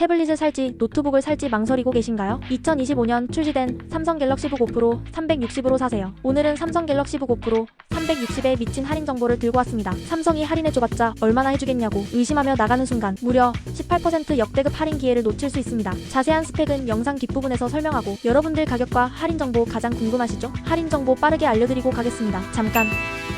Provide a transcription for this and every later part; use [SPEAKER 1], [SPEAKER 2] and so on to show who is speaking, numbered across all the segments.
[SPEAKER 1] 태블릿을 살지 노트북을 살지 망설이고 계신가요? 2025년 출시된 삼성 갤럭시 북 5 프로 360으로 사세요. 오늘은 삼성 갤럭시 북 5 프로 360에 미친 할인 정보를 들고 왔습니다. 삼성이 할인해줘봤자 얼마나 해주겠냐고 의심하며 나가는 순간 무려 18% 역대급 할인 기회를 놓칠 수 있습니다. 자세한 스펙은 영상 뒷부분에서 설명하고 여러분들 가격과 할인 정보 가장 궁금하시죠? 할인 정보 빠르게 알려드리고 가겠습니다. 잠깐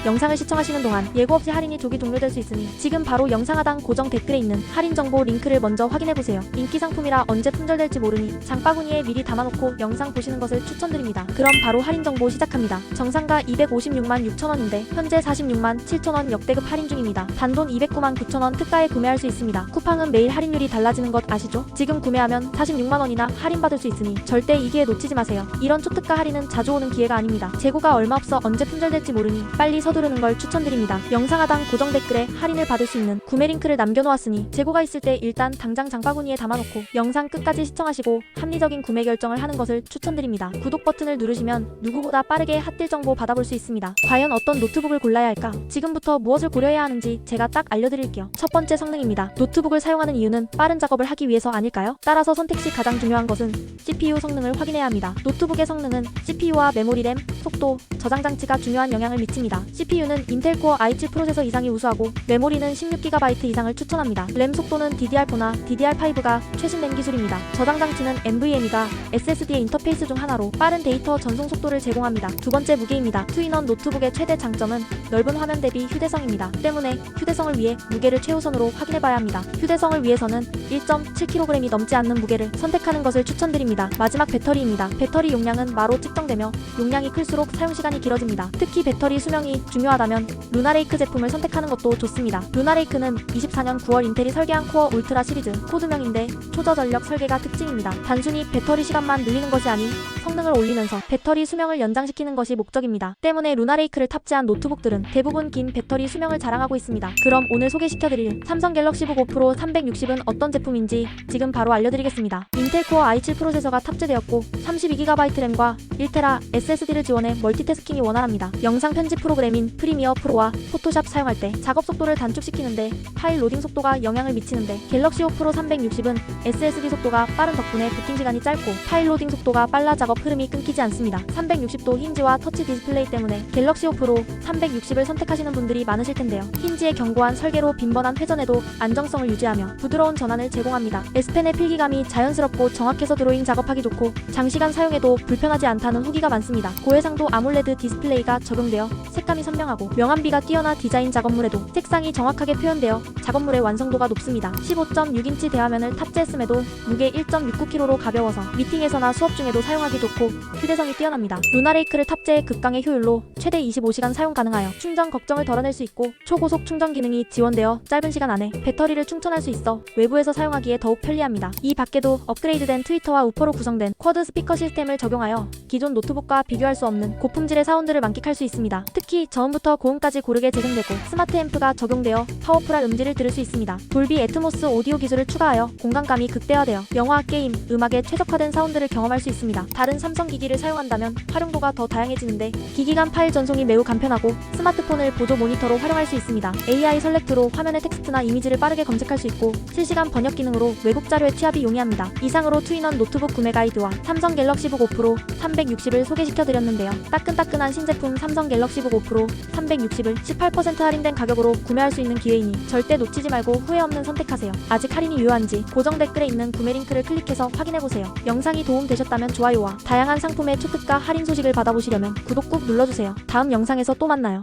[SPEAKER 1] 영상을 시청하시는 동안 예고 없이 할인이 조기 종료될 수 있으니 지금 바로 영상 하단 고정 댓글에 있는 할인 정보 링크를 먼저 확인해보세요. 인기 상품이라 언제 품절될지 모르니 장바구니에 미리 담아놓고 영상 보시는 것을 추천드립니다. 그럼 바로 할인 정보 시작합니다. 정상가 256만 6천원 인데 현재 46만 7천원 역대급 할인 중입니다. 단돈 209만 9천원 특가에 구매할 수 있습니다. 쿠팡은 매일 할인율이 달라지는 것 아시죠? 지금 구매하면 46만원이나 할인받을 수 있으니 절대 이 기회 놓치지 마세요. 이런 초특가 할인은 자주 오는 기회가 아닙니다. 재고가 얼마 없어 언제 품절될지 모르니 빨리 서두르는 걸 추천드립니다. 영상 하단 고정 댓글에 할인을 받을 수 있는 구매 링크를 남겨놓았으니 재고가 있을 때 일단 당장 장바구니에 담아놓고 영상 끝까지 시청하시고 합리적인 구매 결정을 하는 것을 추천드립니다. 구독 버튼을 누르시면 누구보다 빠르게 핫딜 정보 받아볼 수 있습니다. 과연 어떤 노트북을 골라야 할까? 지금부터 무엇을 고려해야 하는지 제가 딱 알려드릴게요. 첫 번째 성능입니다. 노트북을 사용하는 이유는 빠른 작업을 하기 위해서 아닐까요? 따라서 선택 시 가장 중요한 것은 CPU 성능을 확인해야 합니다. 노트북의 성능은 CPU와 메모리 램, 속도, 저장 장치가 중요한 영향을 미칩니다. CPU는 인텔 코어 i7 프로세서 이상이 우수하고 메모리는 16GB 이상을 추천합니다. 램 속도는 DDR4나 DDR5가 최신 램 기술입니다. 저장 장치는 NVMe가 SSD의 인터페이스 중 하나로 빠른 데이터 전송 속도를 제공합니다. 두 번째 무게입니다. 투인원 노트북의 최대 장점은 넓은 화면 대비 휴대성입니다. 때문에 휴대성을 위해 무게를 최우선으로 확인해봐야 합니다. 휴대성을 위해서는 1.7kg이 넘지 않는 무게를 선택하는 것을 추천드립니다. 마지막 배터리입니다. 배터리 용량은 마로 측정되며 용량이 클수록 사용 시간이 길어집니다. 특히 배터리 수명이 중요하다면 루나레이크 제품을 선택하는 것도 좋습니다. 루나레이크는 24년 9월 인텔이 설계한 코어 울트라 시리즈 코드명인데 초저전력 설계가 특징입니다. 단순히 배터리 시간만 늘리는 것이 아닌 성능을 올리면서 배터리 수명을 연장시키는 것이 목적입니다. 때문에 루나레이크를 탑 재한 노트북들은 대부분 긴 배터리 수명을 자랑하고 있습니다. 그럼 오늘 소개시켜드릴 삼성 갤럭시 북 5 프로 360은 어떤 제품인지 지금 바로 알려드리겠습니다. 인텔 코어 i7 프로세서가 탑재되었고 32GB 램과 1테라 SSD를 지원해 멀티태스킹이 원활합니다. 영상 편집 프로그램인 프리미어 프로와 포토샵 사용할 때 작업 속도를 단축시키는데 파일 로딩 속도가 영향을 미치는데 갤럭시 5 프로 360은 SSD 속도가 빠른 덕분에 부팅 시간이 짧고 파일 로딩 속도가 빨라 작업 흐름이 끊기지 않습니다. 360도 힌지와 터치 디스플레이 때문에 갤럭시 5 프로 360을 선택하시는 분들이 많으실 텐데요. 힌지의 견고한 설계로 빈번한 회전에도 안정성을 유지하며 부드러운 전환을 제공합니다. S펜의 필기감이 자연스럽고 정확해서 드로잉 작업하기 좋고 장시간 사용해도 불편하지 않다는 후기가 많습니다. 고해상도 아몰레드 디스플레이가 적용되어 색감이 선명하고 명암비가 뛰어나 디자인 작업물에도 색상이 정확하게 표현되어 작업물의 완성도가 높습니다. 15.6인치 대화면을 탑재했음에도 무게 1.69kg로 가벼워서 미팅에서나 수업 중에도 사용하기 좋고 휴대성이 뛰어납니다. 루나레이크를 탑재해 극강의 효율로 최대 25시간 사용 가능하여 충전 걱정을 덜어낼 수 있고 초고속 충전 기능이 지원되어 짧은 시간 안에 배터리를 충전할 수 있어 외부에서 사용하기에 더욱 편리합니다. 이 밖에도 업그레이드된 트위터와 우퍼로 구성된 쿼드 스피커 시스템을 적용하여 기존 노트북과 비교할 수 없는 고품질의 사운드를 만끽할 수 있습니다. 특히 저음부터 고음까지 고르게 재생되고 스마트 앰프가 적용되어 파워풀한 음질을 들을 수 있습니다. 돌비 애트모스 오디오 기술을 추가하여 공간감이 극대화되어 영화, 게임, 음악에 최적화된 사운드를 경험할 수 있습니다. 다른 삼성 기기를 사용한다면 활용도가 더 다양해지는데 기기 간 파일 전송이 매우 간편하고 스마트폰을 보조 모니터로 활용할 수 있습니다. AI 설렉트로 화면의 텍스트나 이미지를 빠르게 검색할 수 있고 실시간 번역 기능으로 외국 자료의 취합이 용이합니다. 이상으로 투인원 노트북 구매 가이드와 삼성 갤럭시 북 5 프로 360을 소개시켜드렸는데요. 따끈따끈한 신제품 삼성 갤럭시 북 5 프로 360을 18% 할인된 가격으로 구매할 수 있는 기회이니 절대 놓치지 말고 후회 없는 선택하세요. 아직 할인이 유효한지 고정 댓글에 있는 구매 링크를 클릭해서 확인해보세요. 영상이 도움되셨다면 좋아요와 다양한 상품의 초특가 할인 소식을 받아보시려면 구독 꾹 눌러주세요. 다음 영상 에서 또 만나요.